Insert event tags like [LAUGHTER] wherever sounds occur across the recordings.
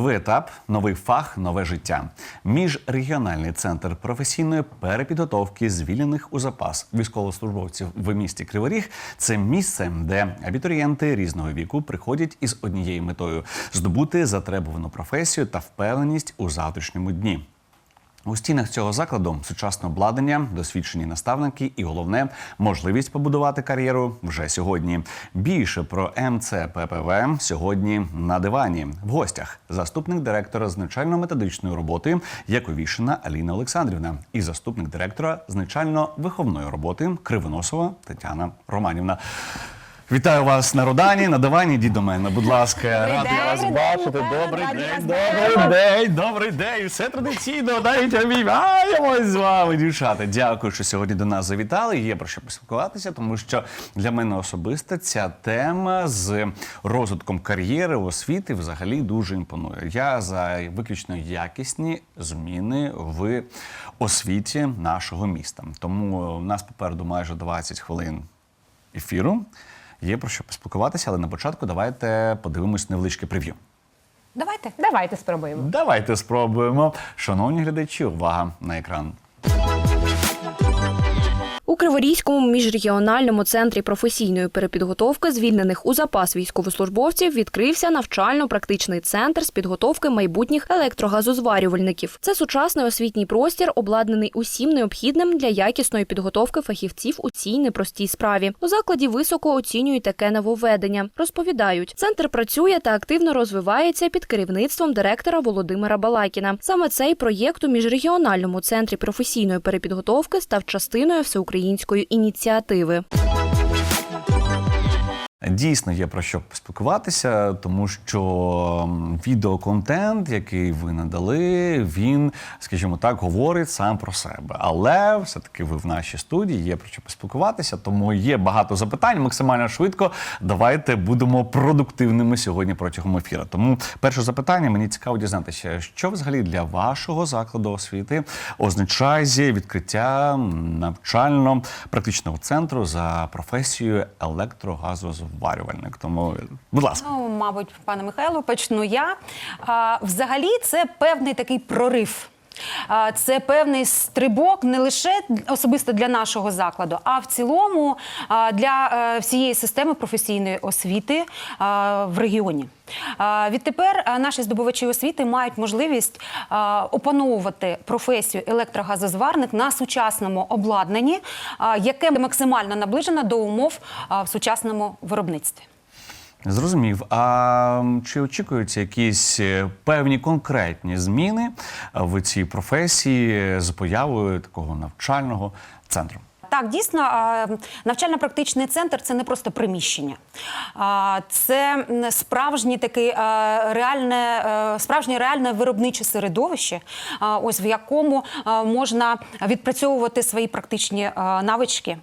Новий етап, новий фах, нове життя. Міжрегіональний центр професійної перепідготовки звільнених у запас військовослужбовців в місті Кривий Ріг – це місце, де абітурієнти різного віку приходять із однією метою здобути затребувану професію та впевненість у завтрашньому дні. У стінах цього закладу сучасне обладнання, досвідчені наставники і головне можливість побудувати кар'єру вже сьогодні. Більше про МЦППВ сьогодні на дивані. В гостях заступник директора з навчально-методичної роботи Яковішина Аліна Олександрівна і заступник директора з навчально-виховної роботи Кривоносова Тетяна Романівна. Вітаю вас на Родані, на дивані. Йдіть до мене, будь ласка, радий день, вас бачити. Добрий раді день, вас добрий день, добрий день. Все традиційно. Навіть обіймаємось з вами, дівчата. Дякую, що сьогодні до нас завітали. Є про що поспілкуватися, тому що для мене особисто ця тема з розвитком кар'єри освіти взагалі дуже імпонує. Я за виключно якісні зміни в освіті нашого міста. Тому в нас попереду майже 20 хвилин ефіру. Є про що поспілкуватися, але на початку давайте подивимось невеличке прев'ю. Давайте, давайте спробуємо. Давайте спробуємо. Шановні глядачі, увага на екран. Криворізькому міжрегіональному центрі професійної перепідготовки звільнених у запас військовослужбовців відкрився навчально-практичний центр з підготовки майбутніх електрогазозварювальників. Це сучасний освітній простір, обладнаний усім необхідним для якісної підготовки фахівців у цій непростій справі. У закладі високо оцінюють таке нововведення. Розповідають, центр працює та активно розвивається під керівництвом директора Володимира Балакіна. Саме цей проєкт у міжрегіональному центрі професійної перепідготовки став частиною всеукраїнської ініціативи. Дійсно є про що поспілкуватися, тому що відеоконтент, який ви надали, він, скажімо так, говорить сам про себе. Але все-таки ви в нашій студії є про що поспілкуватися, тому є багато запитань. Максимально швидко. Давайте будемо продуктивними сьогодні протягом ефіру. Тому перше запитання мені цікаво дізнатися, що взагалі для вашого закладу освіти означає відкриття навчально-практичного центру за професією електрогазозварювальник. Тому, будь ласка. Ну, мабуть, пане Михайло, почну я. А, взагалі, це певний такий прорив. Це певний стрибок не лише особисто для нашого закладу, а в цілому для е, всієї системи професійної освіти в регіоні. Відтепер наші здобувачі освіти мають можливість опановувати професію електрогазозварник на сучасному обладнанні, яке максимально наближено до умов в сучасному виробництві. Зрозумів. А чи очікуються якісь е, певні конкретні зміни в цій професії з появою такого навчального центру? Так, дійсно, навчально-практичний центр це не просто приміщення, це справжнє таке реальне, е, справжнє реальне виробниче середовище, ось в якому можна відпрацьовувати свої практичні навички,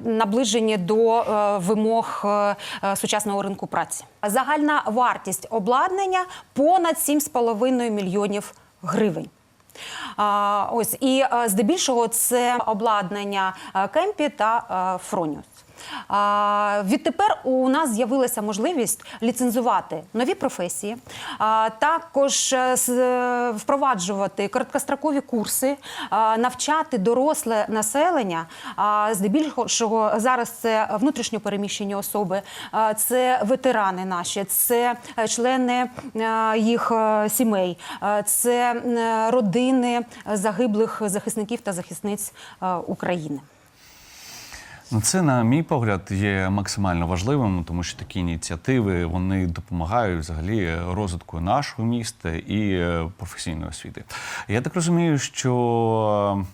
наближені до е, вимог е, сучасного ринку праці. Загальна вартість обладнання понад 7,5 мільйонів гривень. Ось і е, здебільшого це обладнання е, кемпі та е, фроніус. Відтепер у нас з'явилася можливість ліцензувати нові професії, також е, е, впроваджувати короткострокові курси, навчати доросле населення. А, Здебільшого зараз це внутрішньо переміщені особи, це ветерани наші, це е, члени їх сімей, це родини загиблих захисників та захисниць України. Ну, це, на мій погляд, є максимально важливим, тому що такі ініціативи вони допомагають взагалі розвитку нашого міста і е, професійної освіти. Я так розумію, що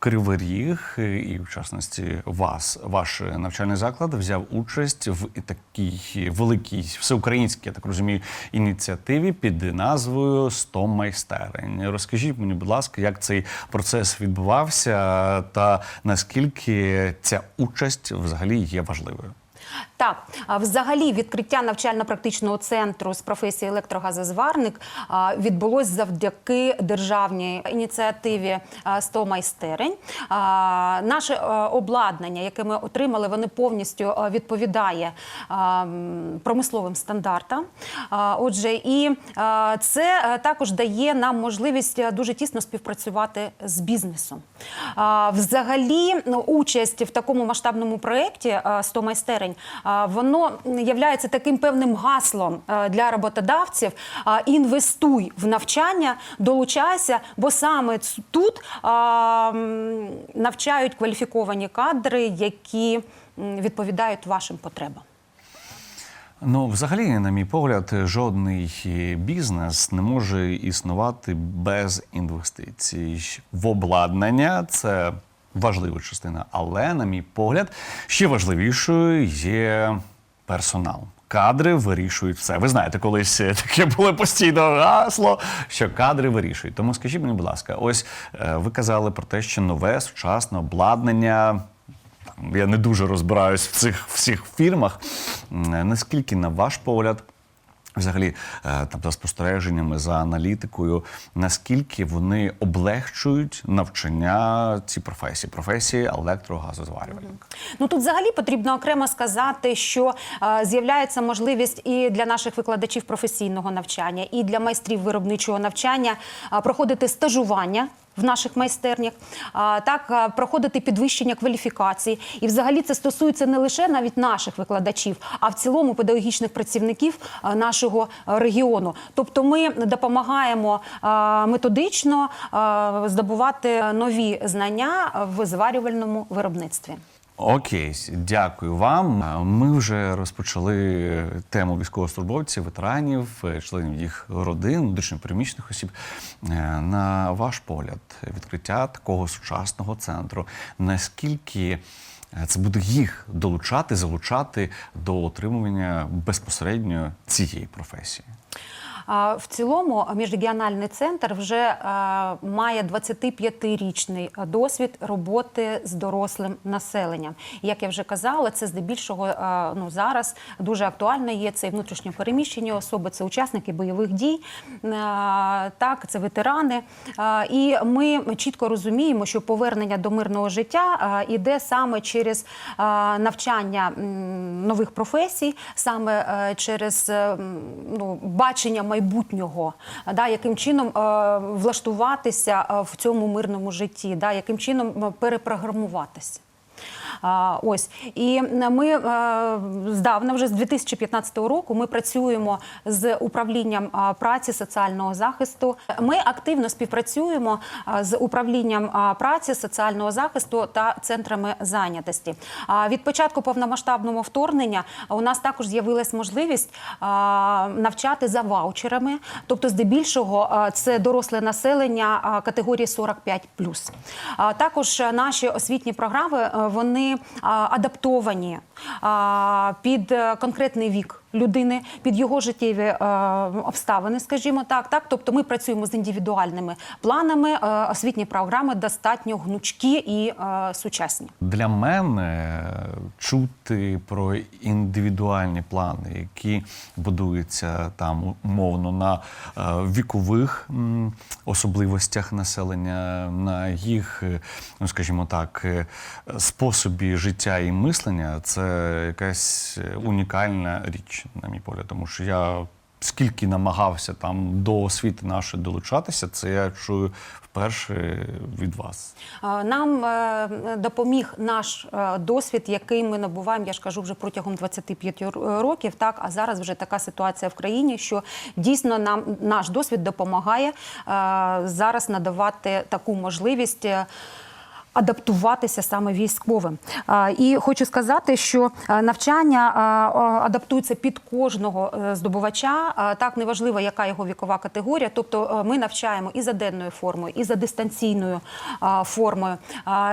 Кривий Ріг е, і в частності вас, ваш навчальний заклад взяв участь в такій великій всеукраїнській, я так розумію, ініціативі під назвою «100 майстерень. Розкажіть мені, будь ласка, як цей процес відбувався та наскільки ця участь взагалі є важливою? Так, взагалі відкриття навчально-практичного центру з професії електрогазозварник відбулось завдяки державній ініціативі 100 майстерень. Наше обладнання, яке ми отримали, воно повністю відповідає промисловим стандартам. Отже, і це також дає нам можливість дуже тісно співпрацювати з бізнесом. Взагалі, ну, участь в такому масштабному проєкті 100 майстерень, воно є таким певним гаслом для роботодавців. Інвестуй в навчання, долучайся, бо саме тут навчають кваліфіковані кадри, які відповідають вашим потребам. Ну, взагалі, на мій погляд, жодний бізнес не може існувати без інвестицій в обладнання. Це важлива частина, але, на мій погляд, ще важливішою є персонал. Кадри вирішують все. Ви знаєте, колись таке було постійно гасло, що кадри вирішують. Тому скажіть мені, будь ласка, ось е, ви казали про те, що нове сучасне обладнання я не дуже розбираюсь в цих всіх фірмах. Наскільки, на ваш погляд, взагалі, е, там за спостереженнями, за аналітикою, наскільки вони облегчують навчання ці професії, професії електрогазозварювальника? Ну тут взагалі потрібно окремо сказати, що е, з'являється можливість і для наших викладачів професійного навчання, і для майстрів виробничого навчання е, проходити стажування. В наших майстернях так проходити підвищення кваліфікації, і взагалі це стосується не лише навіть наших викладачів, а в цілому педагогічних працівників нашого регіону. Тобто, ми допомагаємо методично здобувати нові знання в зварювальному виробництві. Окей, дякую вам. Ми вже розпочали тему військовослужбовців, ветеранів, е, членів їх родин, внутрішньопереміщених осіб. Е, На ваш погляд, відкриття такого сучасного центру, наскільки е, це буде їх долучати, залучати до отримування безпосередньо цієї професії? В цілому міжрегіональний центр вже е, має 25-річний досвід роботи з дорослим населенням. Як я вже казала, це здебільшого е, ну, зараз дуже актуально є. Це і внутрішньо переміщені особи, це учасники бойових дій, е, так, це ветерани. І ми чітко розуміємо, що повернення до мирного життя іде саме через навчання нових професій, саме через е, ну, бачення майбутнього, е, да, яким чином е, влаштуватися е, в цьому мирному житті, да, яким чином е, перепрограмуватися. Ось і ми е, здавна, вже з 2015 року, ми працюємо з управлінням праці соціального захисту. Ми активно співпрацюємо з управлінням праці соціального захисту та центрами зайнятості. Від початку повномасштабного вторгнення у нас також з'явилась можливість навчати за ваучерами, тобто, здебільшого, це доросле населення категорії 45+. А Також е, наші освітні програми е, адаптовані під е, конкретний вік. Людини під його життєві е, обставини, скажімо так, так. Тобто ми працюємо з індивідуальними планами. Е, освітні програми достатньо гнучкі і сучасні. Для мене чути про індивідуальні плани, які будуються там умовно на вікових особливостях населення, на їх, ну скажімо так, способі життя і мислення, це якась е, унікальна річ, на мій погляд, тому що я. Скільки намагався там до освіти нашої долучатися, це я чую вперше від вас. Нам е, допоміг наш е, досвід, який ми набуваємо, я ж кажу, вже протягом 25 р- років. Так, а зараз вже така ситуація в країні, що дійсно нам наш досвід допомагає зараз надавати таку можливість. Адаптуватися саме військовим, і хочу сказати, що навчання адаптується під кожного е, здобувача. Так неважливо, яка його вікова категорія. Тобто, е, ми навчаємо і за денною формою, і за дистанційною формою,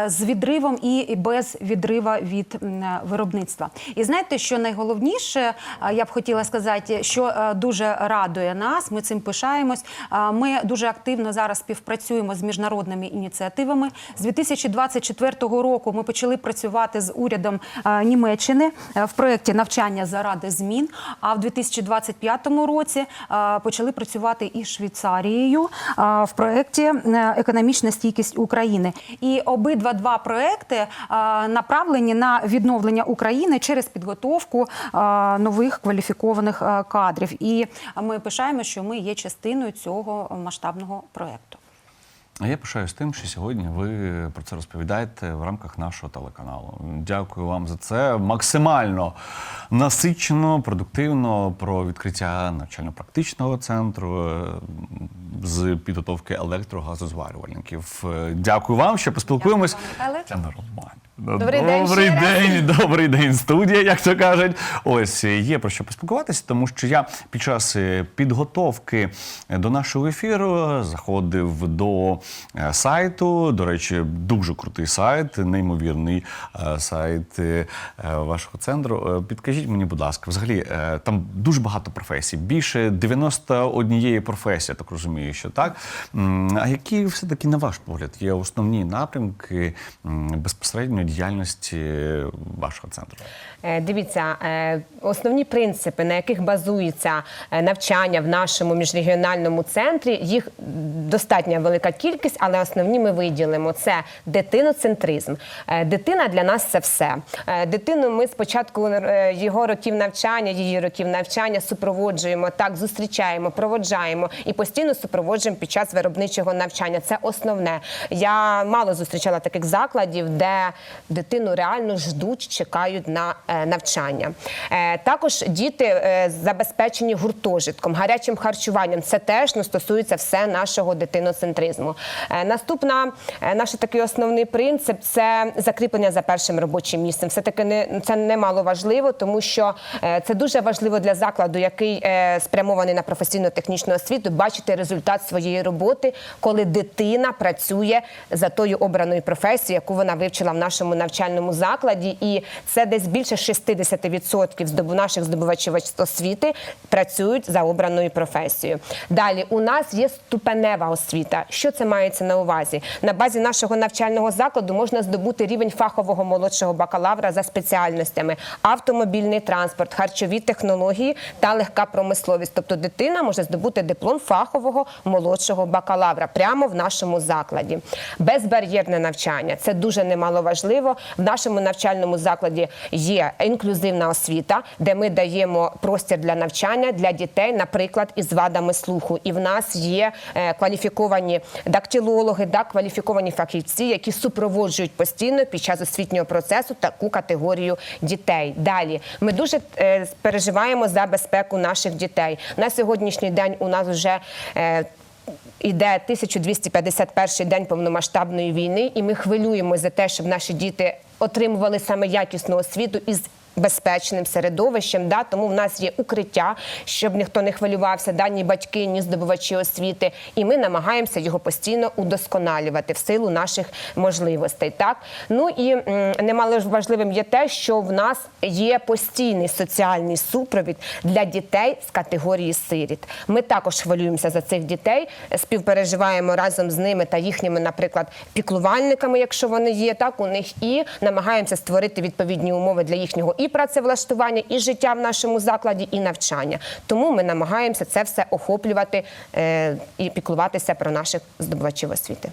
з відривом і без відрива від е, виробництва. І знаєте, що найголовніше, я б хотіла сказати, що дуже радує нас. Ми цим пишаємось. Ми дуже активно зараз співпрацюємо з міжнародними ініціативами з 2000 2024 року ми почали працювати з урядом е, Німеччини е, в проєкті навчання заради змін. А в 2025 році е, почали працювати із Швейцарією в проєкті Економічна стійкість України. І обидва два проекти направлені на відновлення України через підготовку нових кваліфікованих кадрів. І ми пишаємо, що ми є частиною цього масштабного проєкту. А я пишаюсь тим, що сьогодні ви про це розповідаєте в рамках нашого телеканалу. Дякую вам за це. Максимально насичено, продуктивно про відкриття навчально-практичного центру е, з підготовки електрогазозварювальників. Е, Дякую вам, що поспілкуємось. Це нормально. Добрий день Добрий день, добрий день, студія, як то кажуть. Ось є про що поспілкуватися, тому що я під час е, підготовки до нашого ефіру заходив до е, сайту. До речі, дуже крутий сайт, неймовірний е, сайт е, е, вашого центру. Е, Підкажіть мені, будь ласка, взагалі е, там дуже багато професій, більше 91 професії, так розумію, що так. А які все-таки, на ваш погляд, є основні напрямки безпосередньо діяльності вашого центру? Е, Дивіться, е, основні принципи, на яких базується е, навчання в нашому міжрегіональному центрі, їх достатньо велика кількість, але основні ми виділимо: це дитиноцентризм. Е, Дитина для нас це все. Е, Дитину ми спочатку е, його років навчання, її років навчання супроводжуємо, так зустрічаємо, проводжаємо і постійно супроводжуємо під час виробничого навчання. Це основне. Я мало зустрічала таких закладів, де дитину реально ждуть, чекають на навчання. Також діти забезпечені гуртожитком, гарячим харчуванням. Це теж ну, стосується все нашого дитиноцентризму. Е, наступна е, наш такий основний принцип це закріплення за першим робочим місцем. Все таки не це немало важливо, тому що е, це дуже важливо для закладу, який спрямований на професійно-технічну освіту, бачити результат своєї роботи, коли дитина працює за тою обраною професією, яку вона вивчила в нашому навчальному закладі, і це десь більше 60% здобу наших здобувачів освіти працюють за обраною професією. Далі у нас є ступенева освіта. Що це мається на увазі? На базі нашого навчального закладу можна здобути рівень фахового молодшого бакалавра за спеціальностями: автомобільний транспорт, харчові технології та легка промисловість. Тобто дитина може здобути диплом фахового молодшого бакалавра прямо в нашому закладі. Безбар'єрне навчання це дуже немаловажливо. В нашому навчальному закладі є інклюзивна освіта, де ми даємо простір для навчання для дітей, наприклад, із вадами слуху. І в нас є е, кваліфіковані дактилологи, да, кваліфіковані фахівці, які супроводжують постійно під час освітнього процесу таку категорію дітей. Далі ми дуже е, переживаємо за безпеку наших дітей. На сьогоднішній день у нас вже е, Іде 1251 день повномасштабної війни, і ми хвилюємося за те, щоб наші діти отримували саме якісну освіту із безпечним середовищем. Да? Тому в нас є укриття, щоб ніхто не хвилювався, да? ні батьки, ні здобувачі освіти. І ми намагаємося його постійно удосконалювати в силу наших можливостей. Так? Ну і немало важливим є те, що в нас є постійний соціальний супровід для дітей з категорії сиріт. Ми також хвилюємося за цих дітей, співпереживаємо разом з ними та їхніми, наприклад, піклувальниками, якщо вони є, так у них і намагаємося створити відповідні умови для їхнього і працевлаштування, і життя в нашому закладі, і навчання. Тому ми намагаємося це все охоплювати е, і піклуватися про наших здобувачів освіти.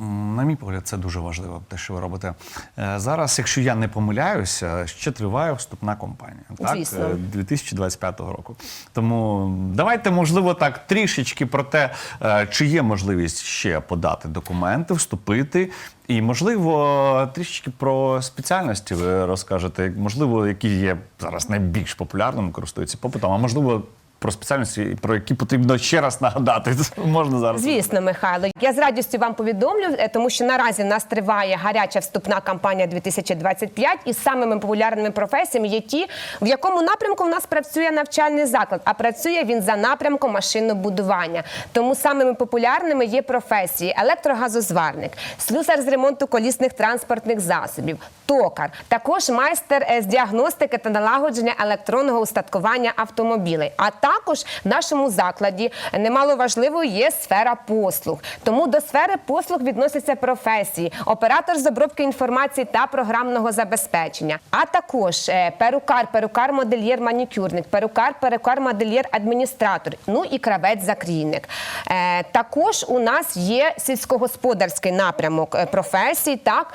На мій погляд, це дуже важливо, те, що ви робите. Е, Зараз, якщо я не помиляюся, ще триває вступна кампанія так? Звісно. Е, 2025 року. Тому давайте, можливо, так трішечки про те, е, чи є можливість ще подати документи, вступити. І, можливо, трішечки про спеціальності ви розкажете, можливо, які є зараз найбільш популярними, користуються попитом, а можливо, про спеціальності, про які потрібно ще раз нагадати. Можна зараз. Звісно, Михайло. Я з радістю вам повідомлю, е, тому що наразі нас триває гаряча вступна кампанія 2025, і самими популярними професіями є ті, в якому напрямку в нас працює навчальний заклад, а працює він за напрямком машинобудування. Тому самими популярними є професії: електрогазозварник, слюсар з ремонту колісних транспортних засобів, токар, також майстер е, з діагностики та налагодження електронного устаткування автомобілей. А також в нашому закладі немало важливою є сфера послуг. Тому до сфери послуг відносяться професії, оператор з обробки інформації та програмного забезпечення, а також е, перукар, перукар, модельєр, манікюрник, перукар, перукар, модельєр, адміністратор, ну і кравець-закрійник. Е, Також у нас є сільськогосподарський напрямок е, професій, так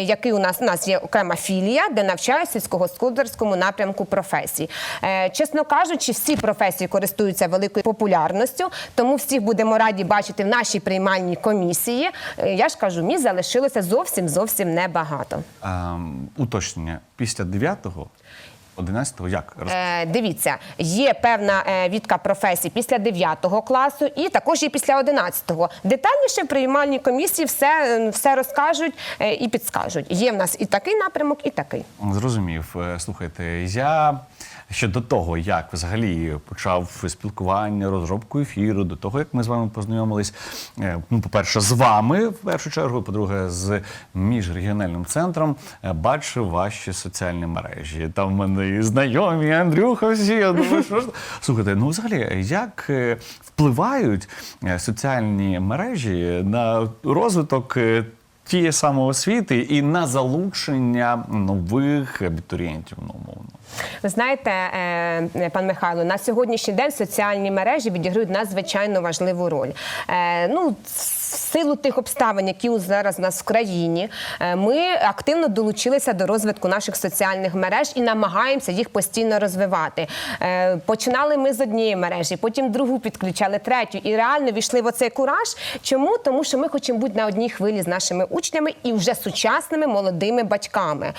який у нас у нас є окрема філія, де навчають сільськогосподарському напрямку професій. Чесно кажучи, всі професії користуються великою популярністю, тому всіх будемо раді бачити в нашій приймальній комісії. Е, Я ж кажу, місць залишилося зовсім зовсім небагато. Ем, уточнення після 9-го, 11-го, як? Е, дивіться, є певна е, відка професій після 9 класу і також і після 11-го. Детальніше в приймальній комісії все, все розкажуть е, і підскажуть. Є в нас і такий напрямок, і такий. Зрозумів. Слухайте, я ще до того, як взагалі почав спілкування, розробку ефіру, до того, як ми з вами познайомились, е, ну, по-перше, з вами в першу чергу, по-друге, з міжрегіональним центром, е, бачив ваші соціальні мережі. Там в мене і знайомі, і Андрюха, всі. Я думаю, що ж. Слухайте, ну взагалі, як е, впливають соціальні мережі на розвиток? Тієї самоосвіти і на залучення нових абітурієнтів, ну, умовно. Ви знаєте, е, пан Михайло, на сьогоднішній день соціальні мережі відіграють надзвичайно важливу роль. Е, Ну, в силу тих обставин, які зараз у нас в країні, е, ми активно долучилися до розвитку наших соціальних мереж і намагаємося їх постійно розвивати. Починали ми з однієї мережі, потім другу підключали, третю, і реально війшли в оцей кураж. Чому? Тому що ми хочемо бути на одній хвилі з нашими учнями і вже сучасними молодими батьками.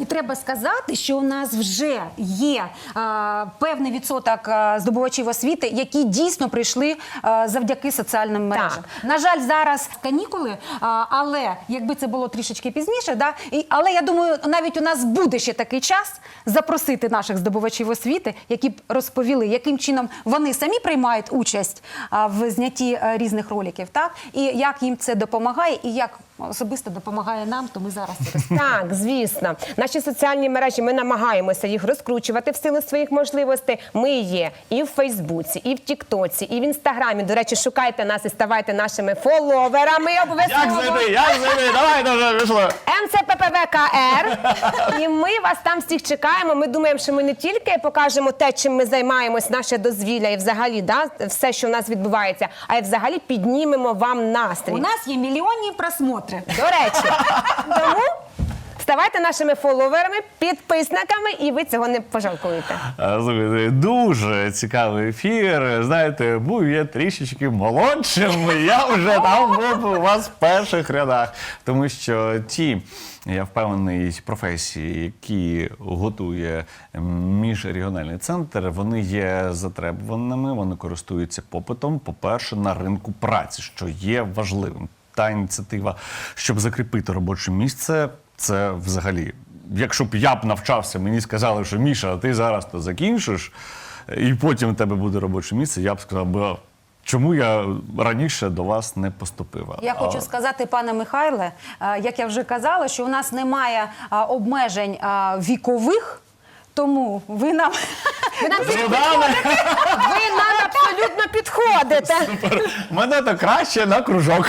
І треба сказати, що у нас вже є а, певний відсоток здобувачів освіти, які дійсно прийшли а, завдяки соціальним мережам. На жаль, зараз канікули, а, але якби це було трішечки пізніше, да, і, але я думаю, навіть у нас буде ще такий час запросити наших здобувачів освіти, які б розповіли, яким чином вони самі приймають участь а, в знятті а, різних роликів, так і як їм це допомагає, і як особисто допомагає нам, то ми зараз це [LAUGHS] розповімо. Так, звісно. Наші соціальні мережі ми намагаємося їх розкручувати в силу своїх можливостей. Ми є і в Фейсбуці, і в Тіктоці, і в Інстаграмі. До речі, шукайте нас і ставайте нашими фоловерами. Обов'язково. Як зайти? Давай вже пішло. МЦППВКР. І ми вас там всіх чекаємо. Ми думаємо, що ми не тільки покажемо те, чим ми займаємось, наше дозвілля, і взагалі да, все, що в нас відбувається, а й взагалі піднімемо вам настрій. У нас є мільйонні просмотри. До речі, тому ставайте нашими фоловерами, підписниками, і ви цього не пожалкуєте. Дуже цікавий ефір. Знаєте, був я трішечки молодшим. Я вже там був у вас в перших рядах. Тому що ті, я впевнений, професії, які готує міжрегіональний центр, вони є затребуваними, вони користуються попитом, по-перше, на ринку праці, що є важливим. Та ініціатива, щоб закріпити робоче місце, це взагалі якщо б я б навчався, мені сказали, що Міша, ти зараз то закінчиш, і потім у тебе буде робоче місце, я б сказав, би, чому я раніше до вас не поступив. Я хочу сказати, пане Михайле, е, як я вже казала, що у нас немає е, обмежень е, вікових. Тому ви нам Ви нам, Ну, ви нам абсолютно підходите. Мене то краще на кружок.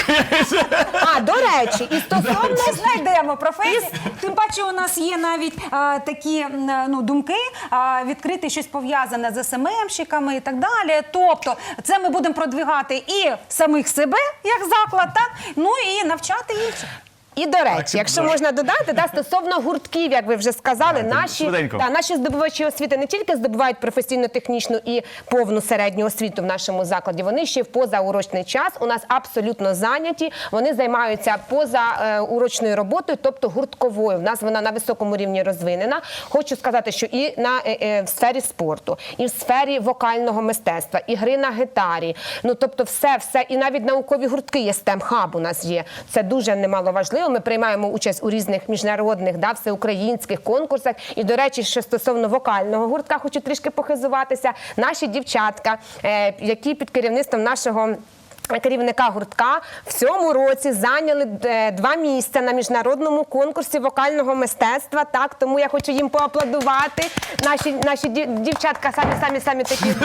А, до речі, і стосовно ми знайдемо професію. Тим паче, у нас є навіть е, такі м, е, ну, думки е, відкрити щось пов'язане з СММщиками і так далі. Тобто, це ми будемо продвигати і самих себе як заклад, так ну і навчати інших. І до речі, Так, якщо добре. можна додати, да, стосовно гуртків, як ви вже сказали, Давайте, наші, швиденько. та, наші здобувачі освіти не тільки здобувають професійно-технічну і повну середню освіту в нашому закладі, вони ще й в позаурочний час у нас абсолютно зайняті. Вони займаються позаурочною роботою, тобто гуртковою. В нас вона на високому рівні розвинена. Хочу сказати, що і на е, е, в сфері спорту, і в сфері вокального мистецтва, і гри на гітарі. Ну тобто, все, все, і навіть наукові гуртки є STEM хаб у нас є. Це дуже немало важливо. Ми приймаємо участь у різних міжнародних, да, всеукраїнських конкурсах. І, до речі, що стосовно вокального гуртка, хочу трішки похизуватися. Наші дівчатка, е, які під керівництвом нашого. Керівника гуртка в цьому році зайняли е, два місця на міжнародному конкурсі вокального мистецтва. Так, тому я хочу їм поаплодувати. Наші наші дів- дівчатка самі самі самі такі. [LAUGHS]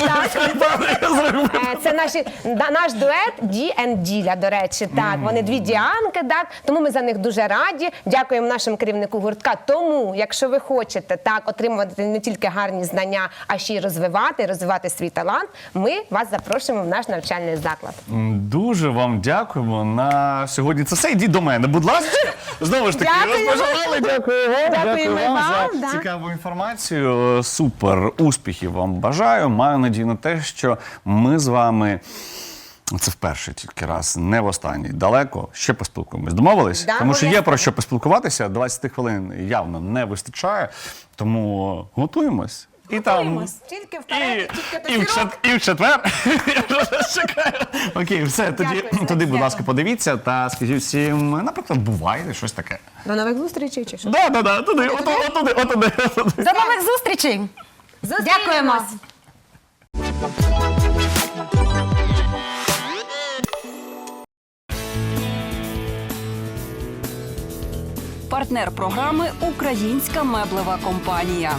Е, Це наші наш дует Ді Діля. До речі, так вони дві діанки. Так тому ми за них дуже раді. Дякуємо нашому керівнику гуртка. Тому, якщо ви хочете так отримувати не тільки гарні знання, а ще й розвивати, розвивати свій талант. Ми вас запрошуємо в наш навчальний заклад. Дуже вам дякуємо на сьогодні. Це все. Йдіть до мене, будь ласка. Знову ж таки, Дякуємо. розпожалали. Дякую вам. Дякуємо Дякую вам, за да. цікаву інформацію. Супер успіхів вам бажаю. Маю надію на те, що ми з вами. Це вперше тільки раз, не в останній. Далеко ще поспілкуємось. Домовились? Да, тому що є про що поспілкуватися. 20 хвилин явно не вистачає. Тому готуємось. І там Тільки і, вперед, тільки і, в чет, і в четвер. [LAUGHS] Я вже чекаю. Окей, все, тоді, Дякую, тоді, будь ласка, подивіться та скажіть всім, наприклад, бувайте щось таке. До нових зустрічей чи що? Да, да, да, туди, отуди, отуди, отуди. отуди. До нових зустрічей! Дякуємо! Партнер програми Українська меблева компанія.